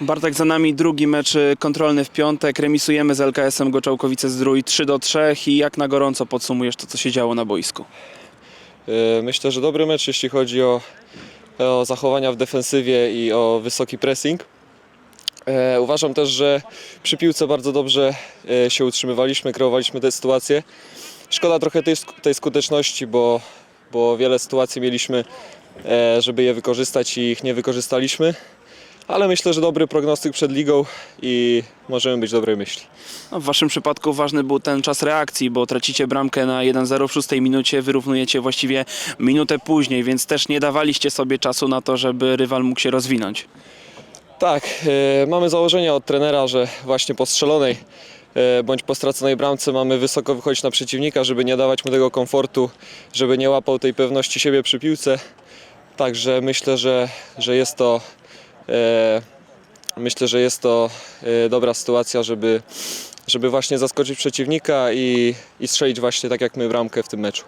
Bartek, za nami drugi mecz y, kontrolny w piątek. Remisujemy z LKS-em Goczałkowice Zdrój 3 do 3 i jak na gorąco podsumujesz to, co się działo na boisku? E, Myślę, że dobry mecz, jeśli chodzi o, o zachowania w defensywie i o wysoki pressing. E, Uważam też, że przy piłce bardzo dobrze e, się utrzymywaliśmy, kreowaliśmy te sytuacje. Szkoda trochę tej, tej skuteczności, bo, bo wiele sytuacji mieliśmy, e, żeby je wykorzystać i ich nie wykorzystaliśmy. Ale myślę, że dobry prognostyk przed ligą i możemy być dobrej myśli. No, w waszym przypadku ważny był ten czas reakcji, bo tracicie bramkę na 1-0 w szóstej minucie, wyrównujecie właściwie minutę później, więc też nie dawaliście sobie czasu na to, żeby rywal mógł się rozwinąć. Tak, e, mamy założenie od trenera, że właśnie po strzelonej e, bądź po straconej bramce mamy wysoko wychodzić na przeciwnika, żeby nie dawać mu tego komfortu, żeby nie łapał tej pewności siebie przy piłce. Także myślę, że, że jest to myślę, że jest to e, dobra sytuacja, żeby, żeby właśnie zaskoczyć przeciwnika i, i strzelić właśnie tak jak my bramkę w tym meczu.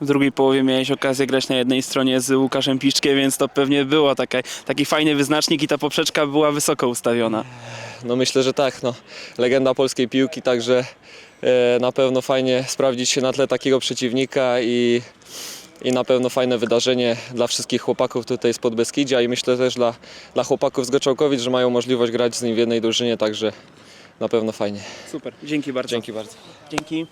W drugiej połowie miałeś okazję grać na jednej stronie z Łukaszem Piszczkiem, więc to pewnie było taka, taki fajny wyznacznik i ta poprzeczka była wysoko ustawiona. No myślę, że tak. No. Legenda polskiej piłki, także e, na pewno fajnie sprawdzić się na tle takiego przeciwnika i, i na pewno fajne wydarzenie dla wszystkich chłopaków tutaj z Podbeskidzia i myślę też dla, dla chłopaków z Goczałkowic, że mają możliwość grać z nim w jednej drużynie, także na pewno fajnie. Super, dzięki bardzo. Dzięki bardzo. Dzięki.